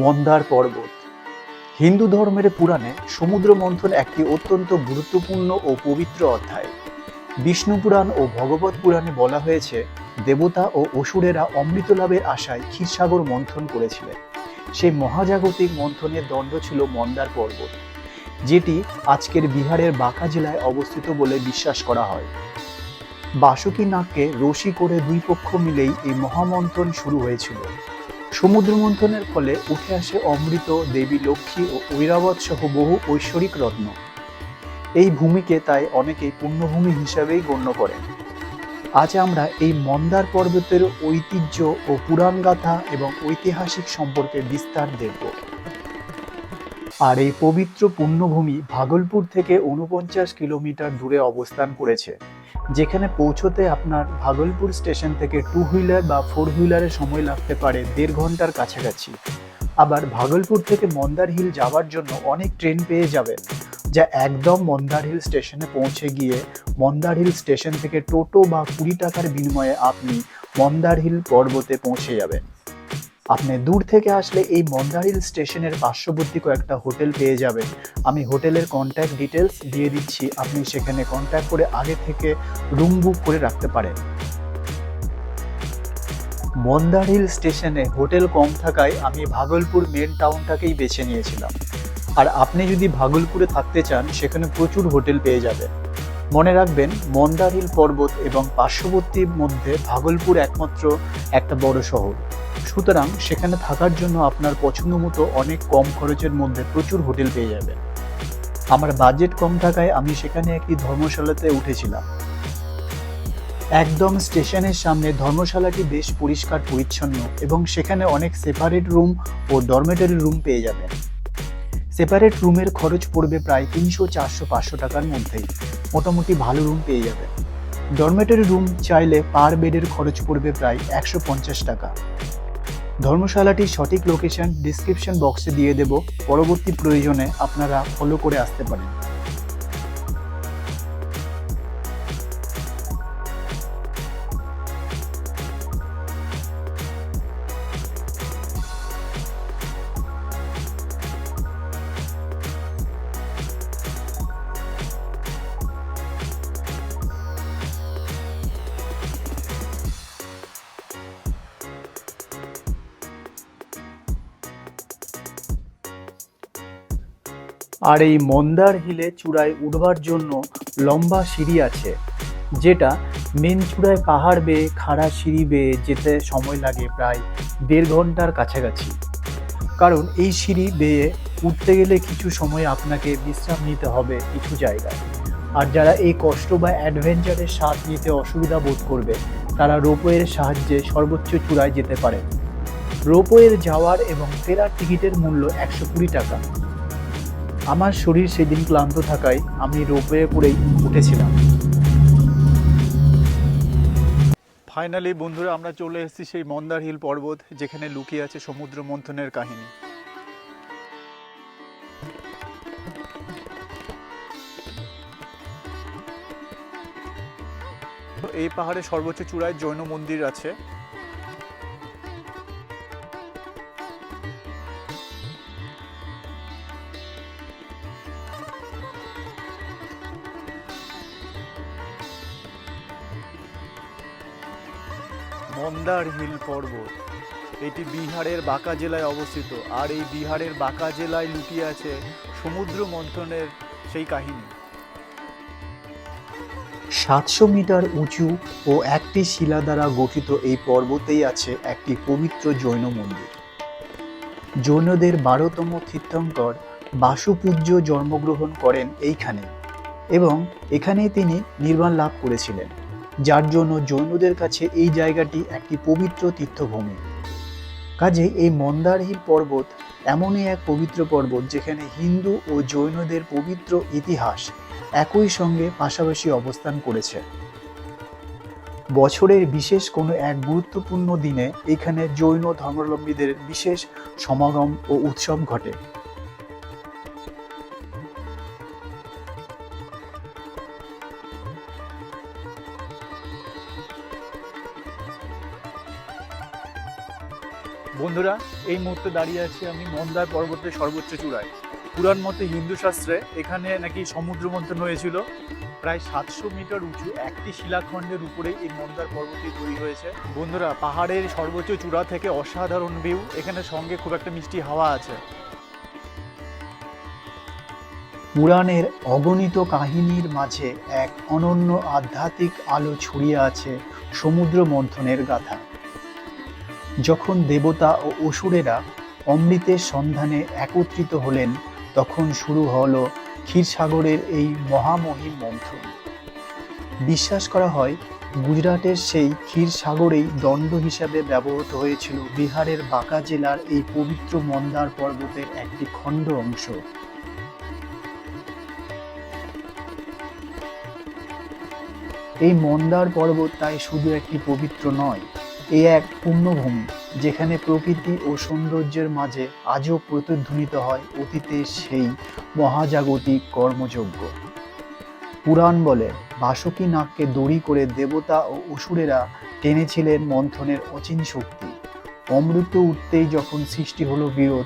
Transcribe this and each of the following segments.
মন্দার পর্বত। হিন্দু ধর্মের পুরাণে সমুদ্র মন্থন একটি অত্যন্ত গুরুত্বপূর্ণ ও পবিত্র অধ্যায়। বিষ্ণু পুরাণ ও ভগবত পুরাণে বলা হয়েছে, দেবতা ও অসুরেরা অমৃত লাভের আশায় ক্ষীরসাগর মন্থন করেছিলেন। সেই মহাজাগতিক মন্থনের দণ্ড ছিল মন্দার পর্বত, যেটি আজকের বিহারের বাঁকা জেলায় অবস্থিত বলে বিশ্বাস করা হয়। বাসুকি নাগকে রশি করে দুই পক্ষ মিলেই এই মহামন্থন শুরু হয়েছিল। সমুদ্র মন্থনের ফলে উঠে আসে অমৃত, দেবী লক্ষ্মী ও ঐরাবত সহ বহু ঐশ্বরিক রত্ন। এই ভূমিকে তাই অনেকেই পুণ্যভূমি হিসাবেই গণ্য করেন। আজ আমরা এই মন্দার পর্বতের ঐতিহ্য ও পুরাণগাথা এবং ঐতিহাসিক সম্পর্কে বিস্তার দেখব। আর এই পবিত্র পুণ্যভূমি ভাগলপুর থেকে উনপঞ্চাশ কিলোমিটার দূরে অবস্থান করেছে। যেখানে পৌঁছতে আপনার ভাগলপুর স্টেশন থেকে টু হুইলার বা ফোর হুইলারের সময় লাগতে পারে দেড় ঘণ্টার কাছাকাছি। আবার ভাগলপুর থেকে মন্দার হিল যাওয়ার জন্য অনেক ট্রেন পেয়ে যাবেন, যা একদম মন্দার হিল স্টেশনে পৌঁছে গিয়ে মন্দার হিল স্টেশন থেকে টোটো বা কুড়ি টাকার বিনিময়ে আপনি মন্দার হিল পর্বতে পৌঁছে যাবেন। আপনি দূর থেকে আসলে এই মন্দার হিল স্টেশনের পার্শ্ববর্তী কয়েকটা হোটেল পেয়ে যাবেন। আমি হোটেলের কন্ট্যাক্ট ডিটেলস দিয়ে দিচ্ছি। আপনি সেখানে কন্ট্যাক্ট করে আগে থেকে রুম বুক করে রাখতে পারেন। মন্দার হিল স্টেশনে হোটেল কম থাকায় আমি ভাগলপুর মেন টাউনটাকেই বেছে নিয়েছিলাম। আর আপনি যদি ভাগলপুরে থাকতে চান, সেখানে প্রচুর হোটেল পেয়ে যাবেন। মনে রাখবেন মন্দার হিল পর্বত এবং পার্শ্ববর্তীর মধ্যে ভাগলপুর একমাত্র একটা বড় শহর। সুতরাং সেখানে থাকার জন্য আপনার পছন্দ মতো অনেক কম খরচের মধ্যে প্রচুর হোটেল পেয়ে যাবেন। আমার বাজেট কম থাকায় আমি সেখানে একটি ধর্মশালাতে উঠেছিলাম। একদম স্টেশনের সামনে ধর্মশালাটি বেশ পরিষ্কার, পরিচ্ছন্ন এবং সেখানে অনেক সেপারেট রুম ও ডরমেটরি রুম পেয়ে যাবেন। সেপারেট রুমের খরচ পড়বে প্রায় তিনশো চারশো পাঁচশো টাকার মধ্যেই। মোটামুটি ভালো রুম পেয়ে যাবেন। ডরমেটরি রুম চাইলে পার বেডের খরচ পড়বে প্রায় একশো পঞ্চাশ টাকা। ধর্মশালাটির সঠিক লোকেশন ডিসক্রিপশন বক্সে দিয়ে দেব। পরবর্তী প্রয়োজনে আপনারা ফলো করে আসতে পারেন। আর এই মন্দার হিলে চূড়ায় উঠবার জন্য লম্বা সিঁড়ি আছে, যেটা মেন চূড়ায় পাহাড় বেয়ে, খাড়া সিঁড়ি বেয়ে যেতে সময় লাগে প্রায় দেড় ঘণ্টার কাছাকাছি। কারণ এই সিঁড়ি বেয়ে উঠতে গেলে কিছু সময় আপনাকে বিশ্রাম নিতে হবে কিছু জায়গায়। আর যারা এই কষ্ট বা অ্যাডভেঞ্চারের স্বাদ নিতে অসুবিধা বোধ করবে, তারা রোপওয়ের সাহায্যে সর্বোচ্চ চূড়ায় যেতে পারে রোপওয়ের যাওয়ার এবং ফেরার টিকিটের মূল্য একশো কুড়ি টাকা। আমার শরীর সেদিন ক্লান্ত থাকায় আমি রোপওয়ে করেই উঠেছিলাম। ফাইনালি বন্ধুরা, আমরা চলে এসেছি সেই মন্দার হিল পর্বত, যেখানে লুকিয়ে আছে সমুদ্র মন্থনের কাহিনী। এই পাহাড়ের সর্বোচ্চ চূড়ায় জৈন মন্দির আছে। মন্দার হিল পর্বত। এটি বিহারের বাঁকা জেলায় অবস্থিত। আর এই বিহারের বাঁকা জেলায় লুকিয়ে আছে সমুদ্র মন্থনের সেই কাহিনী। সাতশো মিটার উঁচু ও একটি শিলা দ্বারা গঠিত এই পর্বতেই আছে একটি পবিত্র জৈন মন্দির। জৈনদের বারোতম তীর্থঙ্কর বাসুপূজ্য জন্মগ্রহণ করেন এইখানে এবং এখানেই তিনি নির্বাণ লাভ করেছিলেন। যার জন্য জৈনদের কাছে এই জায়গাটি একটি পবিত্র তীর্থভূমি। কাজে এই মন্দার হিল পর্বত এমনই এক পবিত্র পর্বত যেখানে হিন্দু ও জৈনদের পবিত্র ইতিহাস একই সঙ্গে পাশাপাশি অবস্থান করেছে। বছরের বিশেষ কোনো এক গুরুত্বপূর্ণ দিনে এখানে জৈন ধর্মাবলম্বীদের বিশেষ সমাগম ও উৎসব ঘটে। বন্ধুরা, এই মুহূর্তে দাঁড়িয়ে আছি আমি মন্দার পর্বতের সর্বোচ্চ চূড়ায়। পুরাণ মতে হিন্দু শাস্ত্রে এখানে নাকি সমুদ্র মন্থন হয়েছিল। প্রায় সাতশো মিটার উঁচু একটি শিলাখণ্ডের উপরে এই মন্দার পর্বতটি তৈরি হয়েছে। বন্ধুরা, পাহাড়ের সর্বোচ্চ চূড়া থেকে অসাধারণ ভিউ এখানে সঙ্গে খুব একটা মিষ্টি হাওয়া আছে। পুরাণের অগণিত কাহিনীর মাঝে এক অনন্য আধ্যাত্মিক আলো ছড়িয়ে আছে সমুদ্র মন্থনের গাথা। যখন দেবতা ও অসুরেরা অমৃতের সন্ধানে একত্রিত হলেন, তখন শুরু হলো ক্ষীরসাগরের এই মহামহিম মন্থন। বিশ্বাস করা হয়, গুজরাটের সেই ক্ষীরসাগরেই দণ্ড হিসাবে ব্যবহৃত হয়েছিল বিহারের বাঁকা জেলার এই পবিত্র মন্দার পর্বতের একটি খণ্ড অংশ। এই মন্দার পর্বত তাই শুধু একটি পবিত্র নয় এ এক পুণ্যভূমি যেখানে প্রকৃতি ও সৌন্দর্যের মাঝে আজও প্রতিধ্বনিত হয় অতীতের সেই মহাজাগতিক কর্মযজ্ঞ। পুরাণ বলে, বাসুকী নাককে দড়ি করে দেবতা ও অসুরেরা টেনেছিলেন মন্থনের অচিন শক্তি। অমৃত উঠতেই যখন সৃষ্টি হলো বিরোধ,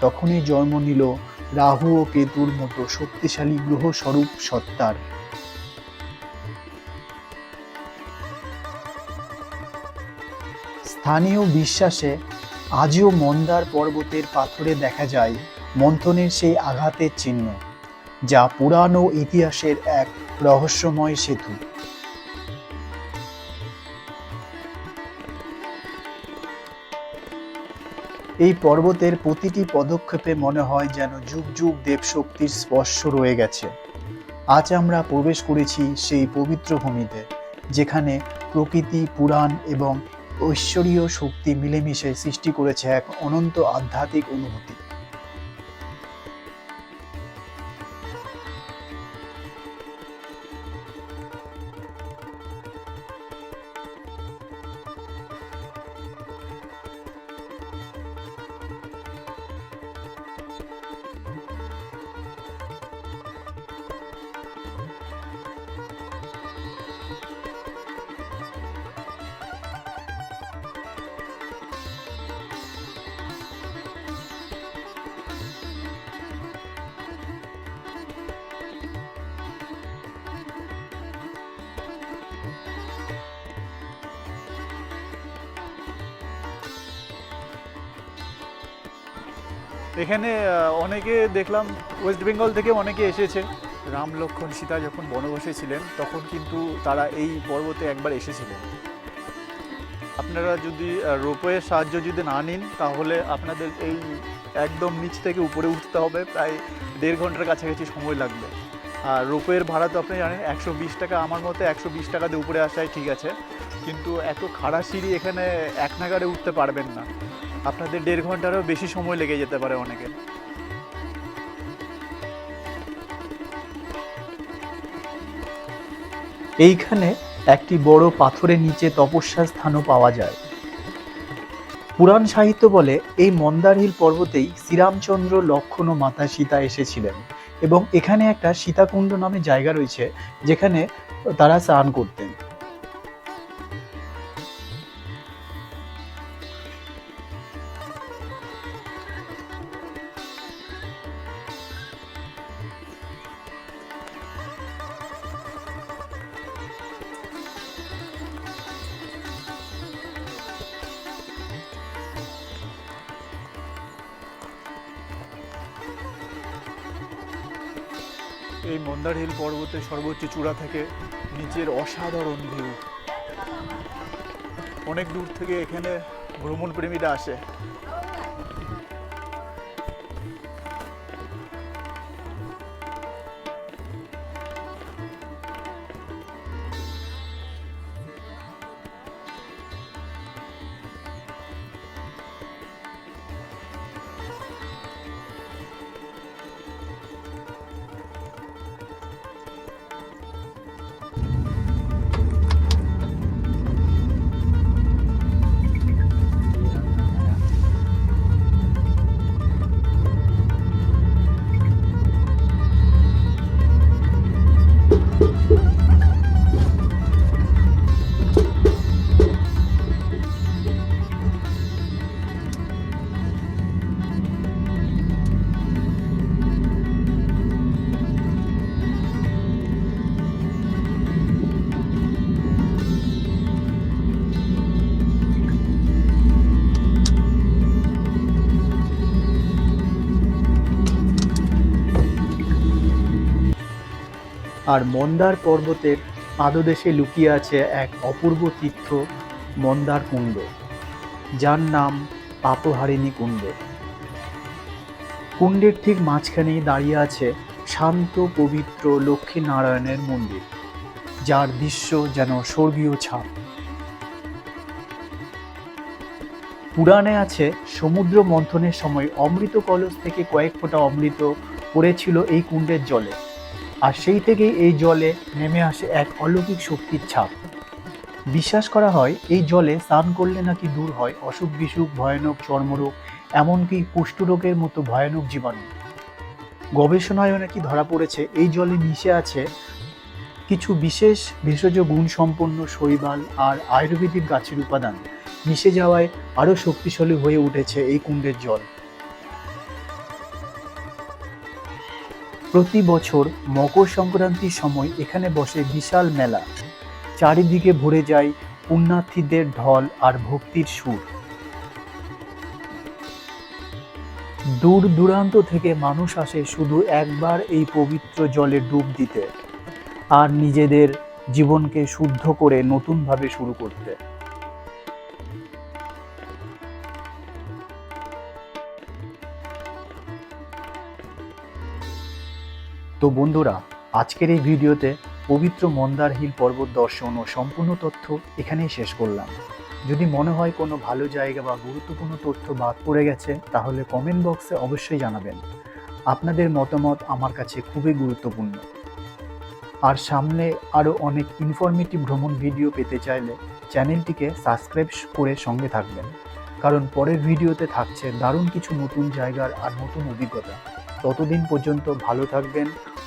তখনই জন্ম নিল রাহু ও কেতুর মতো শক্তিশালী গ্রহস্বরূপ সত্তার স্থানীয় বিশ্বাসে আজও মন্দার পর্বতের পাথরে দেখা যায় মন্থনের সেই আঘাতের চিহ্ন, যা পুরানো ইতিহাসের এক রহস্যময় সেতু। এই পর্বতের প্রতিটি পদক্ষেপে মনে হয় যেন যুগ যুগ দেবশক্তির স্পর্শ রয়ে গেছে। আজ আমরা প্রবেশ করেছি সেই পবিত্র ভূমিতে, যেখানে প্রকৃতি, পুরাণ এবং ঐশ্বরীয় শক্তি মিলেমিশে সৃষ্টি করেছে এক অনন্ত আধ্যাত্মিক অনুভূতি। এখানে অনেকে দেখলাম ওয়েস্ট বেঙ্গল থেকে অনেকে এসেছে। রাম লক্ষ্মণ সীতা যখন বনবাসে ছিলেন তখন কিন্তু তারা এই পর্বতে একবার এসেছিলেন। আপনারা যদি রোপওয়ের সাহায্য যদি না নিন তাহলে আপনাদের এই একদম নিচ থেকে উপরে উঠতে হবে। প্রায় দেড় ঘণ্টার কাছাকাছি সময় লাগবে। আর রোপওয়ের ভাড়া তো আপনি জানেন একশো বিশ টাকা আমার মতে একশো বিশ টাকা দিয়ে উপরে আসাই ঠিক আছে। কিন্তু এত খাড়া সিঁড়ি এখানে এক নাগারে উঠতে পারবেন না। আপনাদের দেড় ঘন্টারও বেশি সময় লেগে যেতে পারে অনেকের এইখানে একটি বড় পাথরের নিচে তপস্যার স্থানও পাওয়া যায়। পুরাণ সাহিত্য বলে এই মন্দারহিল পর্বতেই শ্রীরামচন্দ্র, লক্ষণ ও মাতা সীতা এসেছিলেন এবং এখানে একটা সীতাকুণ্ড নামে জায়গা রয়েছে, যেখানে তারা স্নান করতেন। এই মন্দার হিল পর্বতের সর্বোচ্চ চূড়া থেকে নিচের অসাধারণ ভিউ অনেক দূর থেকে এখানে ভ্রমণপ্রেমীরা আসে। আর মন্দার পর্বতের পাদদেশে লুকিয়ে আছে এক অপূর্ব তীর্থ, মন্দার কুণ্ড, যার নাম পাপহারিণী কুণ্ড। কুণ্ডের ঠিক মাঝখানেই দাঁড়িয়ে আছে শান্ত, পবিত্র লক্ষ্মী নারায়ণের মন্দির, যার দৃশ্য যেন স্বর্গীয় ছাপ। পুরাণে আছে, সমুদ্র মন্থনের সময় অমৃত কলস থেকে কয়েক ফোঁটা অমৃত পড়েছিল এই কুণ্ডের জলে। আর সেই থেকেই এই জলে নেমে আসে এক অলৌকিক শক্তির ছাপ। বিশ্বাস করা হয়, এই জলে স্নান করলে নাকি দূর হয় অসুখ বিসুখ, ভয়ানক চর্মরোগ, এমনকি কুষ্ঠরোগের মতো ভয়ানক জীবাণু। গবেষণায়ও নাকি ধরা পড়েছে, এই জলে মিশে আছে কিছু বিশেষ ভেষজ গুণ সম্পন্ন শৈবাল আর আয়ুর্বেদিক গাছের উপাদান। মিশে যাওয়ায় আরও শক্তিশালী হয়ে উঠেছে এই কুণ্ডের জল। প্রতি বছর মকর সংক্রান্তির সময় এখানে বসে বিশাল মেলা। চারিদিকে ভরে যায় পুণ্যার্থীদের ঢল আর ভক্তির সুর। দূর দূরান্ত থেকে মানুষ আসে শুধু একবার এই পবিত্র জলে ডুব দিতে, আর নিজেদের জীবনকে শুদ্ধ করে নতুনভাবে শুরু করতে। তো বন্ধুরা, আজকের এই ভিডিওতে পবিত্র মন্দার হিল পর্বত দর্শন ও সম্পূর্ণ তথ্য এখানেই শেষ করলাম। যদি মনে হয় কোনো ভালো জায়গা বা গুরুত্বপূর্ণ তথ্য বাদ পড়ে গেছে, তাহলে কমেন্ট বক্সে অবশ্যই জানাবেন। আপনাদের মতামত আমার কাছে খুবই গুরুত্বপূর্ণ। আর সামনে আরও অনেক ইনফরমেটিভ ভ্রমণ ভিডিও পেতে চাইলে চ্যানেলটিকে সাবস্ক্রাইব করে সঙ্গে থাকবেন। কারণ পরের ভিডিওতে থাকছে দারুণ কিছু নতুন জায়গার আর নতুন অভিজ্ঞতা। ততদিন পর্যন্ত ভালো থাকবেন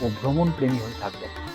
ভ্রমণ প্রেমী হয়ে থাকবেন।